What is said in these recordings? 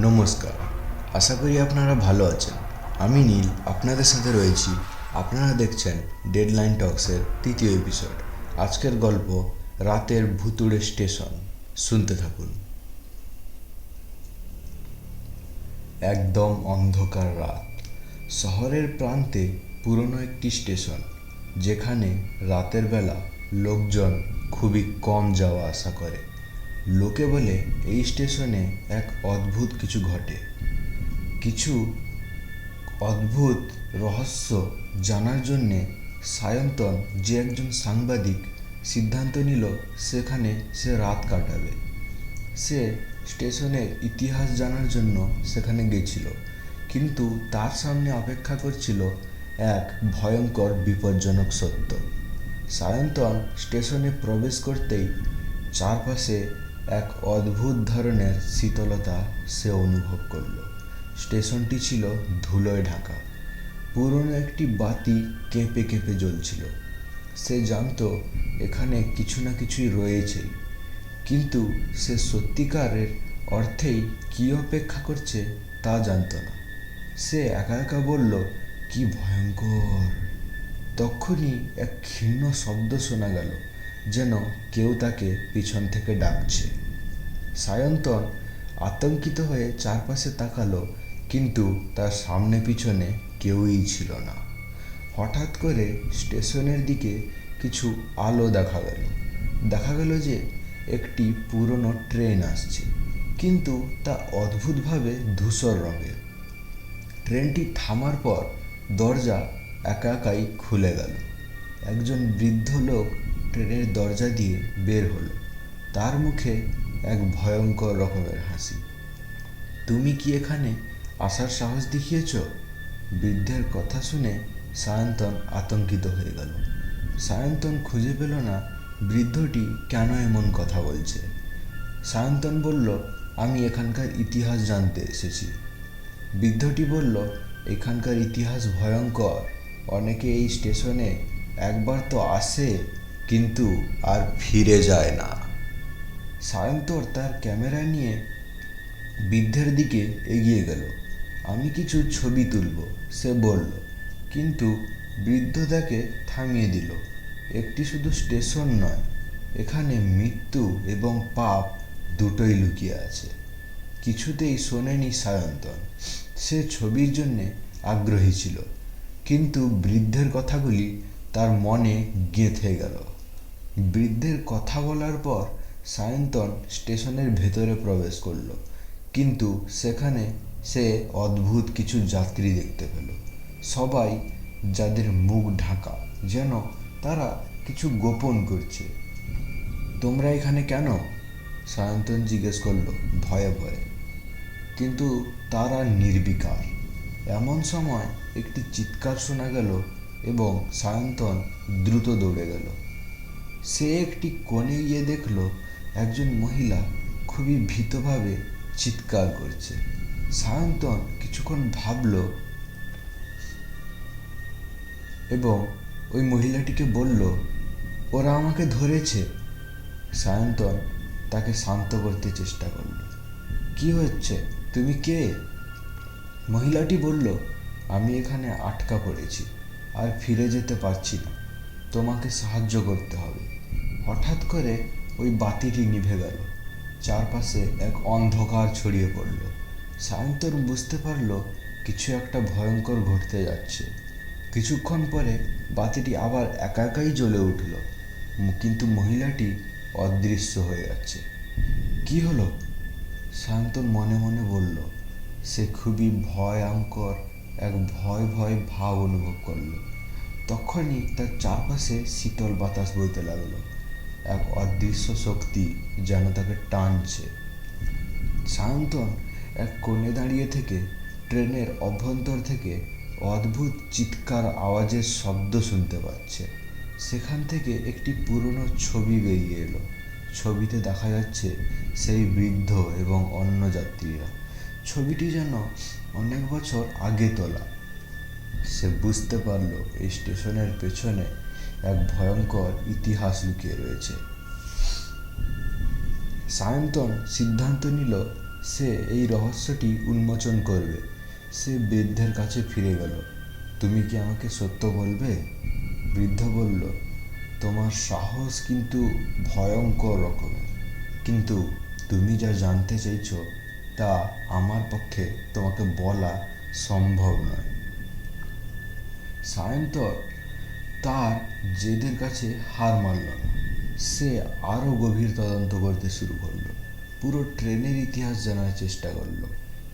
নমস্কার। আশা করি আপনারা ভালো আছেন। আমি নীল, আপনাদের সাথে রয়েছি। আপনারা দেখছেন ডেডলাইন টক্সের তৃতীয় এপিসোড আজকের গল্প, রাতের ভুতুড়ে স্টেশন শুনতে থাকুন। একদম অন্ধকার রাত। শহরের প্রান্তে পুরনো একটি স্টেশন যেখানে রাতের বেলা লোকজন খুবই কম যাওয়া আসা করে। লোকে বলে এই স্টেশনে এক অদ্ভুত কিছু ঘটে। কিছু অদ্ভুত রহস্য জানার জন্যে সায়ন্তন যে একজন সাংবাদিক সিদ্ধান্ত নিল, সেখানে সে রাত কাটাবে। সে স্টেশনের ইতিহাস জানার জন্য সেখানে গেছিল, কিন্তু তার সামনে অপেক্ষা করছিল এক ভয়ঙ্কর বিপজ্জনক সত্য। সায়ন্তন স্টেশনে প্রবেশ করতেই চারপাশে এক অদ্ভুত ধরনের শীতলতা সে অনুভব করল। স্টেশনটি ছিল ধুলোয় ঢাকা। পুরনো একটি বাতি কেঁপে কেঁপে জ্বলছিল। সে জানতো এখানে কিছু না কিছুই রয়েছে। কিন্তু সে সত্যিকারের অর্থেই কী অপেক্ষা করছে তা জানতো না। সে একা একা বলল, কি ভয়ঙ্কর! তখনই এক ক্ষীণ শব্দ শোনা গেল। যেন কেউ তাকে পিছন থেকে ডাকছে। সায়ন্তন আতঙ্কিত হয়ে চারপাশে তাকালো, কিন্তু তার সামনে পিছনে কেউই ছিল না। হঠাৎ করে স্টেশনের দিকে কিছু আলো দেখা গেল। দেখা গেল যে একটি পুরনো ট্রেন আসছে, কিন্তু তা অদ্ভুতভাবে ধূসর রঙের। ট্রেনটি থামার পর দরজা একা একাই খুলে গেল। একজন বৃদ্ধ লোক ট্রেনের দরজা দিয়ে বের হলো। তার মুখে এক ভয়ঙ্কর রকমের হাসি। তুমি কি এখানে আসার সাহস দেখিয়েছ? বৃদ্ধের কথা শুনে সায়ন্তন আতঙ্কিত হয়ে গেল। সায়ন্তন খুঁজে পেল না বৃদ্ধটি কেন এমন কথা বলছে। সায়ন্তন বলল, আমি এখানকার ইতিহাস জানতে এসেছি। বৃদ্ধটি বলল, এখানকার ইতিহাস ভয়ঙ্কর। অনেকে এই স্টেশনে একবার তো আসে কিন্তু আর ফিরে যায় না। সায়ন্তর তার ক্যামেরা নিয়ে বৃদ্ধের দিকে এগিয়ে গেল। আমি কিছু ছবি তুলব, সে বলল। কিন্তু বৃদ্ধ তাকে থামিয়ে দিল। একটি শুধু স্টেশন নয়, এখানে মৃত্যু এবং পাপ দুটোই লুকিয়ে আছে। কিছুতেই শোনেনি সায়ন্তন। সে ছবির জন্যে আগ্রহী ছিল। কিন্তু বৃদ্ধের কথাগুলি তার মনে গেঁথে গেল। বৃদ্ধের কথা বলার পর সায়ন্তন স্টেশনের ভেতরে প্রবেশ করল। কিন্তু সেখানে সে অদ্ভুত কিছু যাত্রী দেখতে পেল। সবাই যাদের মুখ ঢাকা, যেন তারা কিছু গোপন করছে। তোমরা এখানে কেন? সায়ন্তন জিজ্ঞেস করল ভয়ে ভয়ে। কিন্তু তারা নির্বিকার। এমন সময় একটি চিৎকার শোনা গেল এবং সায়ন্তন দ্রুত দৌড়ে গেল। সে একটি কোণে গিয়ে দেখল একজন মহিলা খুবই ভীতভাবে চিৎকার করছে। সায়ন্তন কিছুক্ষণ ভাবল এবং ওই মহিলাটিকে বলল, ওরা আমাকে ধরেছে। সায়ন্তন তাকে শান্ত করতে চেষ্টা করল। কি হচ্ছে? তুমি কে? মহিলাটি বলল, আমি এখানে আটকা পড়েছি আর ফিরে যেতে পারছি না। তোমাকে সাহায্য করতে হবে। হঠাৎ করে ওই বাতিটি নিভে গেল। চারপাশে এক অন্ধকার ছড়িয়ে পড়ল। সায়ন্তন বুঝতে পারল কিছু একটা ভয়ঙ্কর ঘটতে যাচ্ছে। কিছুক্ষণ পরে বাতিটি আবার একা একাই জ্বলে উঠল। কিন্তু মহিলাটি অদৃশ্য হয়ে যাচ্ছে। কি হলো? সায়ন্তন মনে মনে বলল, সে খুবই ভয়ঙ্কর এক ভয় ভয় ভাব অনুভব করল। তখনই তার চারপাশে শীতল বাতাস বইতে লাগল। এক অদৃশ্য শক্তি যেন তাকে টানছে। সায়ন্তন এক কোণে দাঁড়িয়ে থেকে ট্রেনের অভ্যন্তর থেকে অদ্ভুত চিৎকার আওয়াজের শব্দ শুনতে পাচ্ছে। সেখান থেকে একটি পুরনো ছবি বেরিয়ে এলো। ছবিতে দেখা যাচ্ছে সেই বৃদ্ধ এবং অন্য যাত্রীরা। ছবিটি যেন অনেক বছর আগে তোলা। সে বুঝতে পারল এই স্টেশনের পেছনে ভয়ঙ্কর ইতিহাস লুকিয়ে রয়েছে। সায়ন্তন সিদ্ধান্ত নিল, সে এই রহস্যটি উন্মোচন করবে। সে বৃদ্ধের কাছে ফিরে গেল। তুমি কি আমাকে সত্য বলবে? বৃদ্ধ বলল, তোমার সাহস কিন্তু ভয়ঙ্কর রকমের। কিন্তু তুমি যা জানতে চাইছো, তা আমার পক্ষে তোমাকে বলা সম্ভব নয়। সায়ন্তর তার জেদের কাছে হার মানল না। সে আরও গভীর তদন্ত করতে শুরু করল। পুরো ট্রেনের ইতিহাস জানার চেষ্টা করল।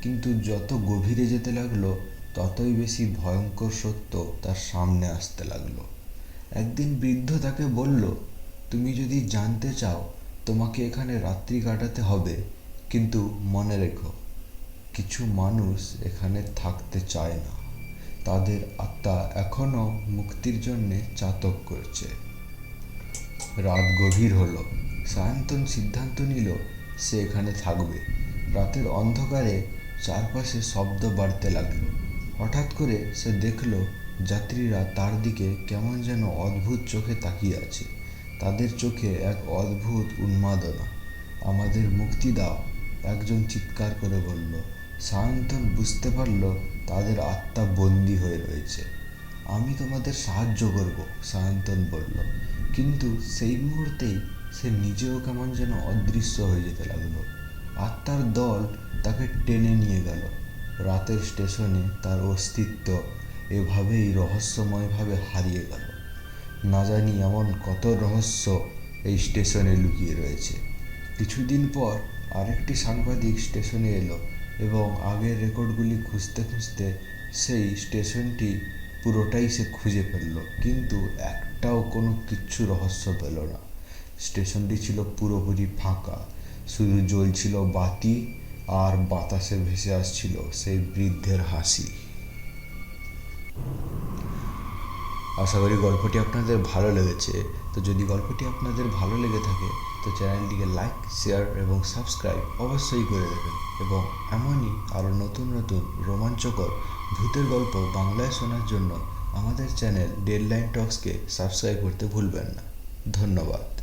কিন্তু যত গভীরে যেতে লাগল, ততই বেশি ভয়ঙ্কর সত্য তার সামনে আসতে লাগল। একদিন বৃদ্ধ তাকে বলল, তুমি যদি জানতে চাও, তোমাকে এখানে রাত্রি কাটাতে হবে, কিন্তু মনে রেখো, কিছু মানুষ এখানে থাকতে চায় না। তাদের আত্মা এখনও মুক্তির জন্যে চাতক করছে। রাত গভীর হলো। সায়ন্তন সিদ্ধান্ত নিল সে এখানে থাকবে। রাতের অন্ধকারে চারপাশে শব্দ বাড়তে লাগল। হঠাৎ করে সে দেখল যাত্রীরা তার দিকে কেমন যেন অদ্ভুত চোখে তাকিয়ে আছে। তাদের চোখে এক অদ্ভুত উন্মাদনা। আমাদের মুক্তি দাও, একজন চিৎকার করে বলল। সায়ন্তন বুঝতে পারল তাদের আত্মা বন্দি হয়ে রয়েছে। আমি তোমাদের সাহায্য করব, সায়ন্তন বলল। কিন্তু সেই মুহূর্তেই সে নিজেও কেমন যেন অদৃশ্য হয়ে যেতে লাগল। আত্মার দল তাকে টেনে নিয়ে গেল। রাতের স্টেশনে তার অস্তিত্ব এভাবেই রহস্যময়ভাবে হারিয়ে গেল। না জানি এমন কত রহস্য এই স্টেশনে লুকিয়ে রয়েছে। কিছুদিন পর আরেকটি সাংবাদিক স্টেশনে এলো। এবং আগের রেকর্ডগুলি খুঁজতে খুঁজতে সেই স্টেশনটি পুরোটাই সে খুঁজে ফেলল। কিন্তু একটাও কোনো কিচ্ছু রহস্য পেল না। স্টেশনটি ছিল পুরোপুরি ফাঁকা। শুধু জ্বলছিল বাতি আর বাতাসে ভেসে আসছিল সেই বৃদ্ধের হাসি। আশা করি গল্পটি আপনাদের ভালো লেগেছে। তো যদি গল্পটি আপনাদের ভালো লেগে থাকে তো চ্যানেলটিকে লাইক, শেয়ার এবং সাবস্ক্রাইব অবশ্যই করে দেবেন এবং এমনই আরও নতুন নতুন রোমাঞ্চকর ভূতের গল্প বাংলায় শোনার জন্য আমাদের চ্যানেল ডেডলাইন টক্সকে সাবস্ক্রাইব করতে ভুলবেন না। ধন্যবাদ।